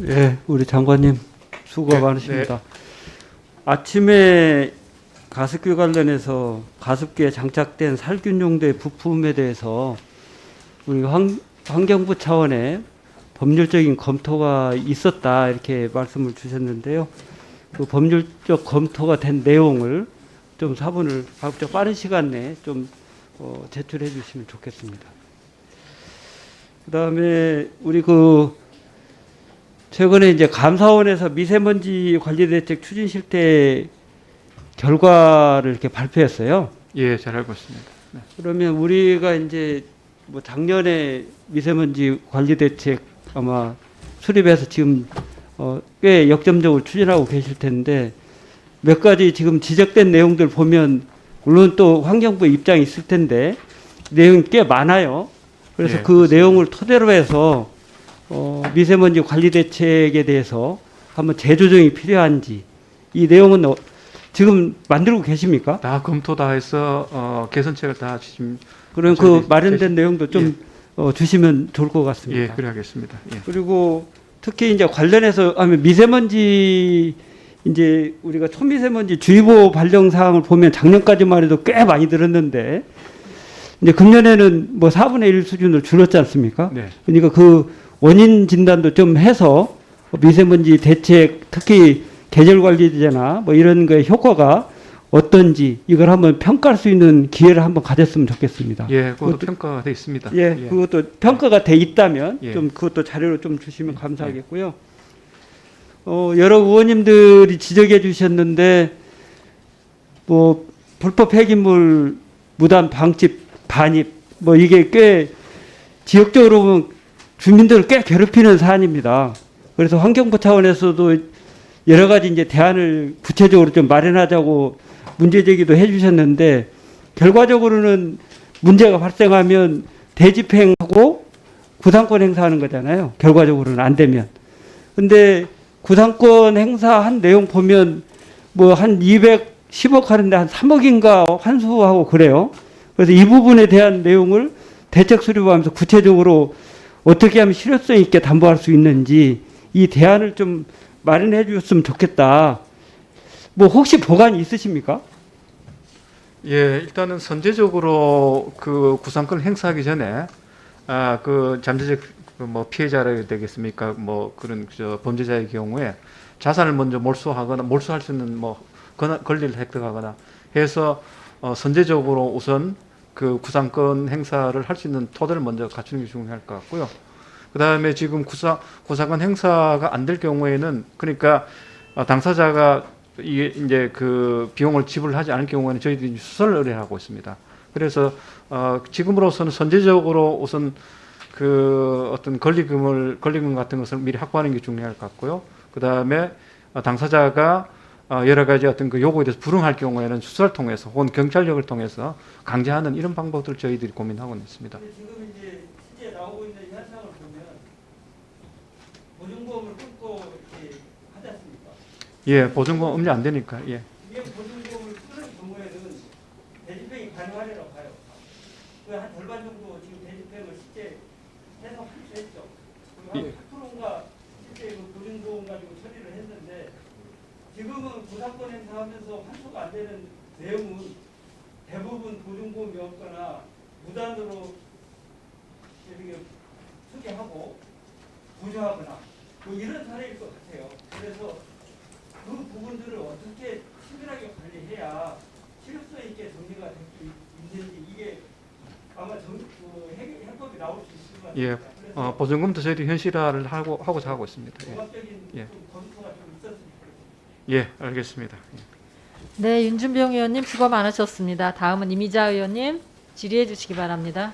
네, 우리 장관님 수고 네, 많으십니다. 아침에 가습기 관련해서 가습기에 장착된 살균 용도의 부품에 대해서 우리 환, 환경부 차원의 법률적인 검토가 있었다 이렇게 말씀을 주셨는데요. 그 법률적 검토가 된 내용을 좀 사본을 가급적 빠른 시간 내에 좀 어, 제출해 주시면 좋겠습니다. 그 다음에 우리 그 최근에 이제 감사원에서 미세먼지 관리 대책 추진 실태 결과를 이렇게 발표했어요. 예, 잘 알고 있습니다. 네. 그러면 우리가 이제 뭐 작년에 미세먼지 관리 대책 아마 수립해서 지금 어, 꽤 역점적으로 추진하고 계실 텐데 몇 가지 지금 지적된 내용들 보면 물론 또 환경부 입장이 있을 텐데 내용이 꽤 많아요. 그래서 예, 그 그렇습니다. 내용을 토대로 해서 어, 미세먼지 관리 대책에 대해서 한번 재조정이 필요한지 이 내용은 어, 지금 만들고 계십니까? 다 검토 다 해서 어, 개선책을 다 지금 그럼 그 마련된 내용도 좀 어, 주시면 좋을 것 같습니다. 예, 그래 하겠습니다. 예. 그리고 특히 이제 관련해서 하면 미세먼지 이제 우리가 초미세먼지 주의보 발령 사항을 보면 작년까지만 해도 꽤 많이 들었는데 이제 금년에는 뭐 4분의 1 수준으로 줄었지 않습니까? 네. 그러니까 그 원인 진단도 좀 해서 미세먼지 대책 특히 계절 관리제나 뭐 이런 거에 효과가 어떤지 이걸 한번 평가할 수 있는 기회를 한번 가졌으면 좋겠습니다. 예, 그것도 그것도- 평가가 돼 있습니다. 예, 그것도 평가가 돼 있다면 예. 좀 그것도 자료로 좀 주시면 감사하겠고요. 어, 여러 의원님들이 지적해 주셨는데 뭐 불법 폐기물 무단 방집 반입 뭐 이게 꽤 지역적으로 보면 주민들을 꽤 괴롭히는 사안입니다. 그래서 환경부 차원에서도 여러 가지 이제 대안을 구체적으로 좀 마련하자고 문제 제기도 해주셨는데 결과적으로는 문제가 발생하면 대집행하고 구상권 행사하는 거잖아요. 결과적으로는 안 되면. 근데 구상권 행사한 내용 보면 뭐 한 210억 하는데 한 3억인가 환수하고 그래요. 그래서 이 부분에 대한 내용을 대책 수립하면서 구체적으로 어떻게 하면 실효성 있게 담보할 수 있는지 이 대안을 좀 마련해 주셨으면 좋겠다. 뭐 혹시 보관이 있으십니까? 예, 일단은 선제적으로 그 구상권 행사하기 전에 아, 그 잠재적 그뭐 피해자라 되겠습니까? 뭐 그런 저 범죄자의 경우에 자산을 먼저 몰수하거나 몰수할 수 있는 뭐 권리를 획득하거나 해서 어, 선제적으로 우선 그 구상권 행사를 할 수 있는 토대를 먼저 갖추는 게 중요할 것 같고요. 그 다음에 지금 구상 구상권 행사가 안 될 경우에는 그러니까 어, 당사자가 이게 이제 그 비용을 지불하지 않을 경우에는 저희들이 수설 의뢰하고 있습니다. 그래서 어, 지금으로서는 선제적으로 우선 그 어떤 권리금을 권리금 같은 것을 미리 확보하는 게 중요할 것 같고요. 그 다음에 당사자가 어, 여러 가지 어떤 그 요구에 대해서 불응할 경우에는 수사를 통해서 혹은 경찰력을 통해서 강제하는 이런 방법들을 저희들이 고민하고 있습니다. 지금 이제 실제 나오고 있는 현상을 보면 보증보험을 끊고 이렇게 하지 않습니까? 예, 보증금 음료 안 되니까 예. 이게 보증보험을 끊는 경우에는 대집행이 가능하리라고 봐요. 그한 절반 정도 지금 대집행을 실제 해서 했죠. 한 8%인가 실제 그 보증보험 가지고 처리를 지금은 구상권 행사하면서 환수가 안 되는 내용은 대부분 보증보험이 없거나 무단으로 이렇게 소개하고 부조하거나 뭐 이런 사례일 것 같아요. 그래서 그 부분들을 어떻게 치밀하게 관리해야 실효성 있게 정리가 될 수 있는지 이게 아마 정, 그 해결, 해법이 나올 수 있을 것 예, 같습니다. 그래서 어, 보증금도 저희들이 현실화를 하고 하고자 하고 있습니다. 예, 예. 좀 검토가 좀 있었으면 좋겠습니다. 예 알겠습니다. 예. 네, 윤준병 의원님 수고 많으셨습니다. 다음은 이미자 의원님 질의해 주시기 바랍니다.